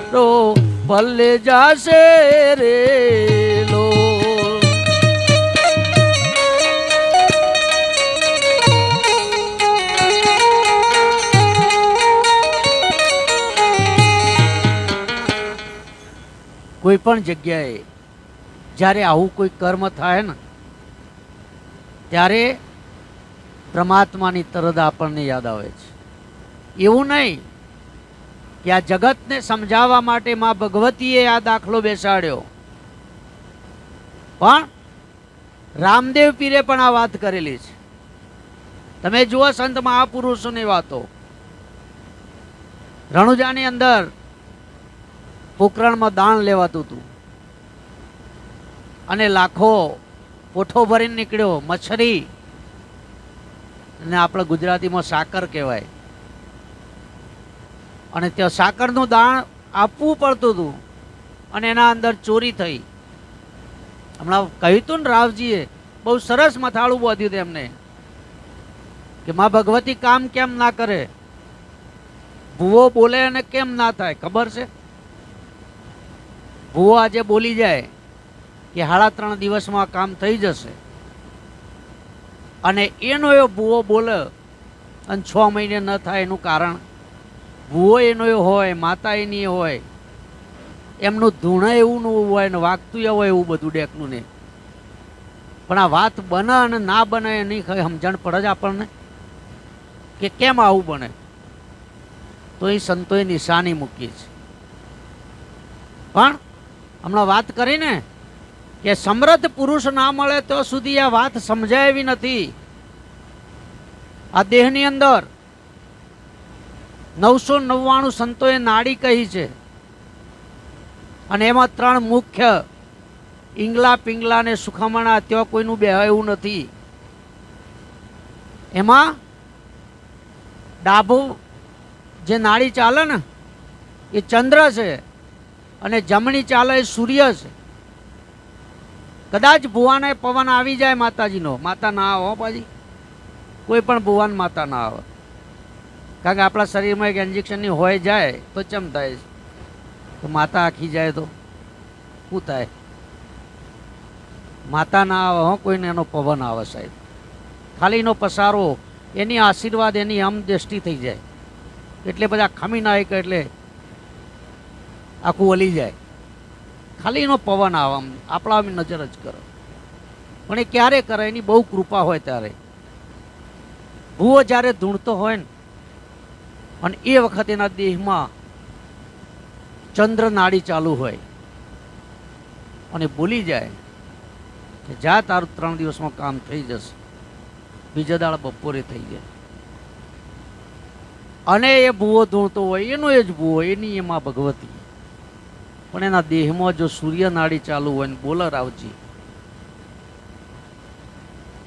મારો ભલે જાશે રે લો. કોઈ પણ જગ્યાએ જ્યારે આવું કોઈ કર્મ થાય ને, ત્યારે પરમાત્માની તરત આપણને યાદ આવે છે. એવું નહીં કે આ જગતને સમજાવવા માટે માં ભગવતીએ આ દાખલો બેસાડ્યો. પણ રામદેવ પીરે પણ આ વાત કરેલી છે. તમે જુઓ સંત મહાપુરુષોની વાતો. રણુજાની અંદર પોકરણમાં દાણ લેવાતું હતું. અને લાખો પોઠો ભરીને નીકળ્યો, મચ્છરી. અને આપણે ગુજરાતીમાં સાકર કહેવાય. અને ત્યાં સાકરનું દાણ આપવું પડતું હતું. અને એના અંદર ચોરી થઈ. હમણાં કહ્યું હતું ને રાવજીએ, બહુ સરસ મથાળું બાંધ્યું એમને. કે માં ભગવતી કામ કેમ ના કરે? ભૂવો બોલે અને કેમ ના થાય, ખબર છે? ભૂવો આજે બોલી જાય કે સાડા ત્રણ દિવસમાં કામ થઈ જશે. અને એનો એ ભૂવો બોલે અને છ મહિને ન થાય એનું કારણ ભૂવો એનો હોય માતા એની હોય. એમનું ધૂણ એવું હોય ને વાગતું હોય એવું બધું ડેકનું ને. પણ આ વાત બને અને ના બને એની સમજણ પડે જ આપણને કે કેમ આવું બને. તો એ સંતોએ નિશાની મૂકી છે. પણ હમણાં વાત કરીને કે સમૃદ્ધ પુરુષ ના મળે તો સુધી આ વાત સમજાય એવી નથી. આ દેહની અંદર નવસો નવ્વાણું સંતોએ નાડી કહી છે. અને એમાં ત્રણ મુખ્ય ઈંગલા પિંગલા ને સુખામણા ત્યાં કોઈનું બે એવું નથી. એમાં ડાભો જે નાળી ચાલે ને, એ ચંદ્ર છે અને જમણી ચાલે એ સૂર્ય છે. કદાચ ભુવાને પવન આવી જાય માતાજીનો. માતા ના આવે પાછી કોઈ પણ ભુવાન માતા ના આવે. કારણ કે આપણા શરીરમાં એક ઇન્જેક્શનની હોય જાય, તો ચમ થાય? તો માતા આખી જાય તો? શું થાય? માતા ના આવે હો, કોઈને એનો પવન આવે સાહેબ. ખાલી એનો પસારો, એની આશીર્વાદ, એની આમ દ્રષ્ટિ થઈ જાય. એટલે બધા ખમી નાયક એટલે આખું વલી જાય. ખાલી એનો પવન આવે આમ. આપણા નજર જ કરો. પણ એ ક્યારે કરે? એની બહુ કૃપા હોય ત્યારે. ભૂવો જ્યારે ધૂણતો હોય ને અને એ વખતે એના દેહમાં ચંદ્ર નાડી ચાલુ હોય. અને બોલી જાય કે જા તારું ત્રણ દિવસમાં કામ થઈ જશે. બીજા દાળ બપોરે થઈ જાય. અને એ ભૂવો ધૂણતો હોય, એનો એ જ ભૂવો એની એમાં ભગવતી. પણ એના દેહમાં જો સૂર્ય નાડી ચાલુ હોય ને બોલર આવજી.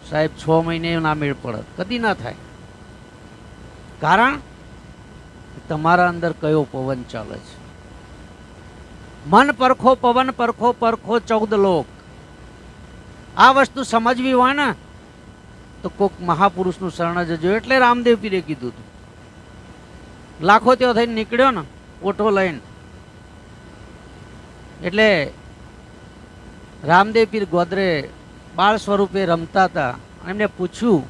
સાહેબ, છ મહિને ના મેળ પડે. કદી ના થાય. કારણ તમારા અંદર કયો પવન ચાલે છે? મન પરખો, પવન પરખો પરખો ચૌદ લોક. આ વસ્તુ સમજવી હોય ને, તો કોક મહાપુરુષનું શરણ જજો એટલે રામદેવ પીરે કીધું હતું. લાખો તેઓ થઈને નીકળ્યો ને, ઓટો લઈને. એટલે રામદેવ પીર ગોદરે બાળ સ્વરૂપે રમતા હતા. એમને પૂછ્યું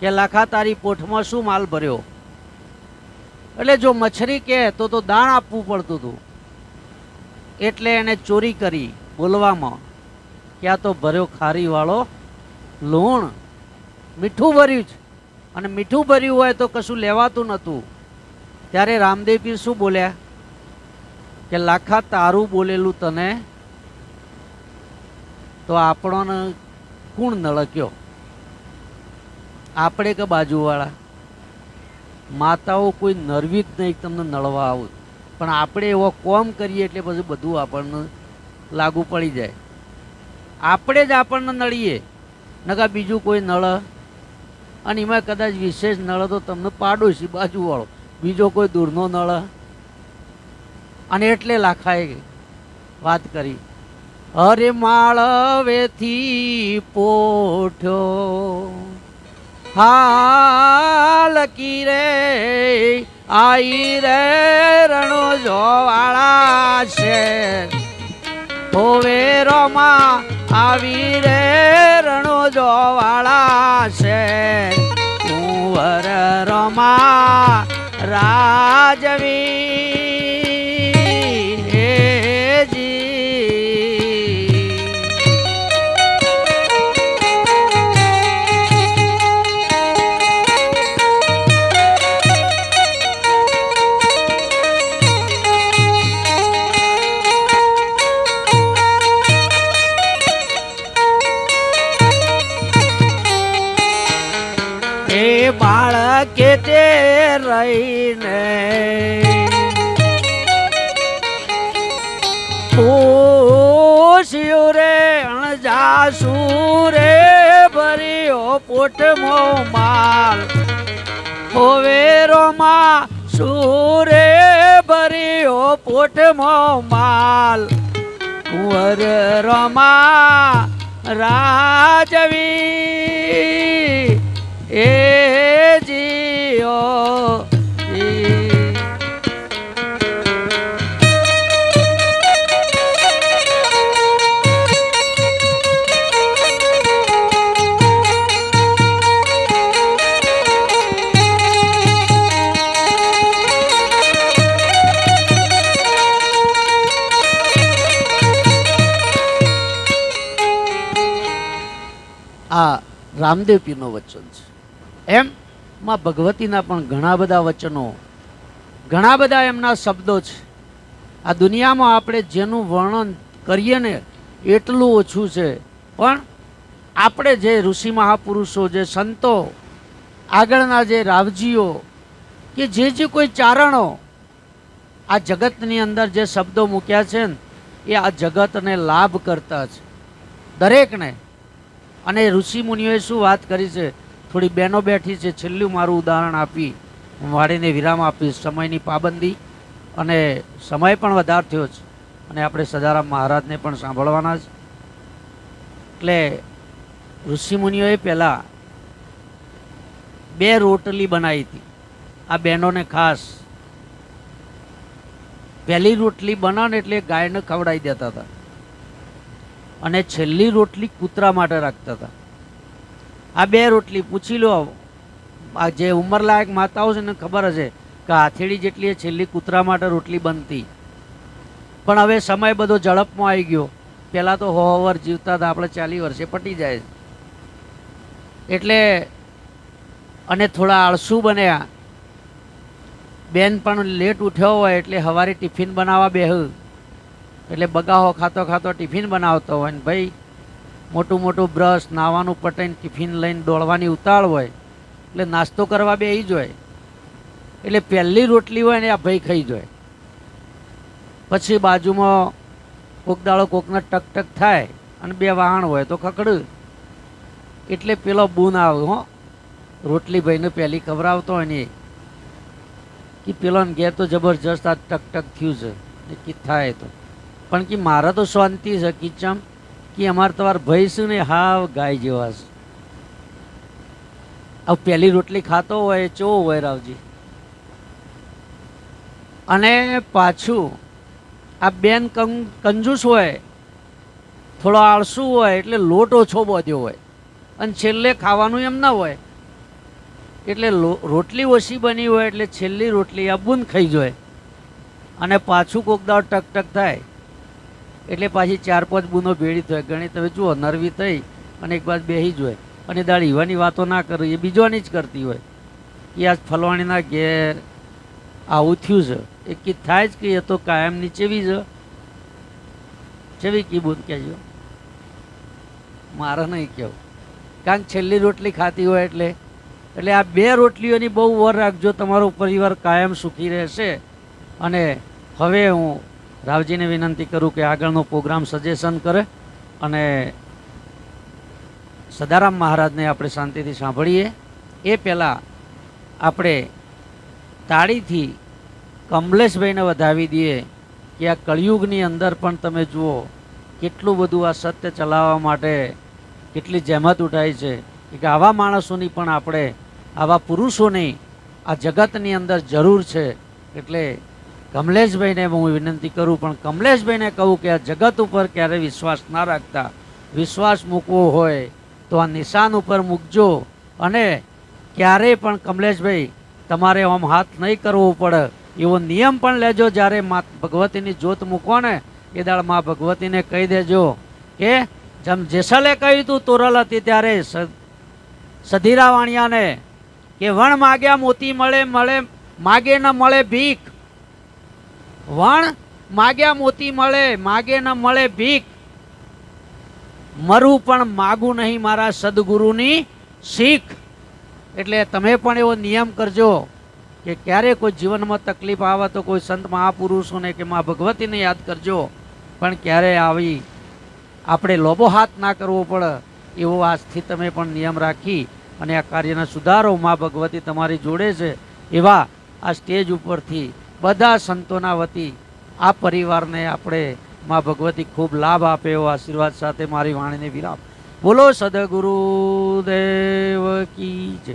કે, લાખા, તારી પોઠમાં શું માલ ભર્યો? એટલે જો મચ્છરી કહે તો તો દાણ આપવું પડતું હતું. એટલે એને ચોરી કરી બોલવામાં ક્યાં તો ભર્યો ખારીવાળો લૂણ. મીઠું ભર્યું છે. અને મીઠું ભર્યું હોય તો કશું લેવાતું નહોતું. ત્યારે રામદેવ શું બોલ્યા? કે લાખા તારું બોલેલું તને તો આપણોને કુણ નળક્યો? આપણે કે બાજુવાળા? માતાઓ કોઈ નર્વિક નહીં તમને નળવા આવું. પણ આપણે એવો કોમ કરીએ એટલે પછી બધું આપણને લાગુ પડી જાય. આપણે જ આપણને નળીએ. નકા બીજું કોઈ નળ અને એમાં કદાચ વિશેષ નળ તો તમને પાડોશી બાજુવાળો. બીજો કોઈ દૂરનો નળ. અને એટલે લાખાએ વાત કરી. અરે માળવેથી પોઠ્યો હાલ કી રે આઈ રે રણો જોવાળા છે. હોવે રોમાં આવી રે રણો જોવાળા છે. કુંવર રોમા રાજવી પૂછ્યું રે અણજાસુ રે ભર્યો પોટમો માલ. હોવેરોમાં સુરે ભર્યો પોટમો માલ. કુંવર રોમા રાજવી રામદેવ વચન છે. એમ માં ભગવતીના પણ ઘણા બધા વચનો, ઘણા બધા એમના શબ્દો છે. આ દુનિયામાં આપણે જેનું વર્ણન કરીએ ને એટલું ઓછું છે. પણ આપણે જે ઋષિ મહાપુરુષો, જે સંતો, આગળના જે રાવજીઓ કે જે જે કોઈ ચારણો આ જગતની અંદર જે શબ્દો મૂક્યા છે ને, એ આ જગતને લાભ કરતા છે. દરેકને અને ઋષિ મુનિઓએ શું વાત કરી છે? થોડી બહેનો બેઠી છે, છેલ્લું મારું ઉદાહરણ આપી. હું વાળીને વિરામ આપીશ. સમયની પાબંદી અને સમય પણ વધાર થયો છે. અને આપણે સદારામ મહારાજને પણ સાંભળવાના છે. એટલે ઋષિમુનિઓએ પહેલાં બે રોટલી બનાવી હતી. આ બહેનોને ખાસ. પહેલી રોટલી બનાવે એટલે ગાયને ખવડાવી દેતા હતા. અને છેલ્લી રોટલી કૂતરા માટે રાખતા હતા. આ બે રોટલી પૂછી લો. આ જે ઉંમરલાયક માતાઓ છે ને ખબર હશે કે હાથેળી જેટલી છેલ્લી કૂતરા માટે રોટલી બનતી. પણ હવે સમય બધો ઝડપમાં આવી ગયો. પહેલાં તો હો જીવતા હતા, આપણે ચાલી વર્ષે પટી જાય. એટલે અને થોડા આળસુ બન્યા. બેન પણ લેટ ઉઠ્યો હોય એટલે સવારે ટિફિન બનાવવા બેહ એટલે બગાહો ખાતો ખાતો ટિફિન બનાવતો હોય ને ભાઈ, મોટું મોટું બ્રશ, નાવાનું પટાઈને ટિફિન લઈને દોડવાની ઉતાળ હોય, એટલે નાસ્તો કરવા બેસી જ હોય. એટલે પહેલી રોટલી હોય ને આ ભાઈ ખાઈ જાય પછી બાજુમાં કોક દાળો કોકને ટક ટક થાય અને બે વાહણ હોય તો ખકડ. એટલે પેલો બૂન આવે હો. રોટલી ભાઈને પહેલી ખવડાવતો હોય ને. કે પેલોને ઘેર તો જબરજસ્ત આ ટક ટક થયું છે. કી થાય તો. પણ કે મારા તો શાંતિ છે કિચમ કે અમારે તમારે ભાઈ શું ને હાવ ગાય જેવા છે. હવે પહેલી રોટલી ખાતો હોય, ચો હોય રાવજી. અને પાછું આ બેન કંજૂસ હોય, થોડો આળસુ હોય, એટલે લોટ ઓછો બધ્યો હોય. અને છેલ્લે ખાવાનું એમ ના હોય. એટલે રોટલી ઓછી બની હોય, એટલે છેલ્લી રોટલી આ બૂંદ ખાઈ જાય. અને પાછું કોક દાવ ટક ટક થાય. એટલે પાછી ચાર પાંચ બૂનો ભેળી થાય. ગણી તમે જુઓ, નરવી થઈ અને એક બાદ બેસી જ હોય. અને દાળ ઈવાની વાતો ના કરે એ બીજોની જ કરતી હોય. કે આજ ફલવાણીના ઘેર આવું થયું છે. એ કી થાય જ કે એ તો કાયમની ચેવી છે. ચેવી કી બૂન કહેજો મારે નહીં કહેવું કારણ છેલ્લી રોટલી ખાતી હોય એટલે એટલે આ બે રોટલીઓની બહુ વર રાખજો, તમારો પરિવાર કાયમ સુખી રહેશે. અને હવે હું રાવજીને વિનંતી કરું કે આગળનો પ્રોગ્રામ સજેશન કરે અને સદારામ મહારાજને આપણે શાંતિથી સાંભળીએ. એ પહેલાં આપણે તાળીથી કમલેશભાઈને વધાવી દઈએ કે આ કળિયુગની અંદર પણ તમે જુઓ કેટલું બધું આ સત્ય ચલાવવા માટે કેટલી જહેમત ઉઠાય છે કે આવા માણસોની પણ આપણે, આવા પુરુષોની આ જગતની અંદર જરૂર છે. એટલે કમલેશભાઈને હું વિનંતી કરું, પણ કમલેશભાઈને કહું કે આ જગત ઉપર ક્યારે વિશ્વાસ ના રાખતા. વિશ્વાસ મૂકવો હોય તો આ નિશાન ઉપર મૂકજો. અને ક્યારેય પણ કમલેશભાઈ, તમારે આમ હાથ નહીં કરવો પડે. એવો નિયમ પણ લેજો, જ્યારે મા ભગવતીની જોત મૂકો ને એ દાળ મા ભગવતીને કહી દેજો કે, જેમ જેસલે કહ્યું હતું તોરલ હતી ત્યારે સધીરા વાણિયાને કે વણ માગ્યા, મોતી મળે મળે, માગે ન મળે, ભીખ. વણ માગ્યા મોતી મળે, માગે ન મળે ભીખ. મરું પણ માગું નહીં મારા સદગુરુની શીખ. એટલે તમે પણ એવો નિયમ કરજો કે ક્યારે કોઈ જીવનમાં તકલીફ આવે તો કોઈ સંત મહાપુરુષોને કે મા ભગવતીને યાદ કરજો. પણ ક્યારે આવી આપણે લોબો હાથ ના કરવો પડે, એવો આજથી તમે પણ નિયમ રાખી અને આ કાર્યના સુધારો મા ભગવતી તમારી જોડે છે. એવા આ સ્ટેજ ઉપરથી બધા સંતોના વતી આ પરિવારને આપણે માં ભગવતી ખૂબ લાભ આપે એવો આશીર્વાદ સાથે મારી વાણીને વિરામ. બોલો સદગુરુ દેવ કી જય.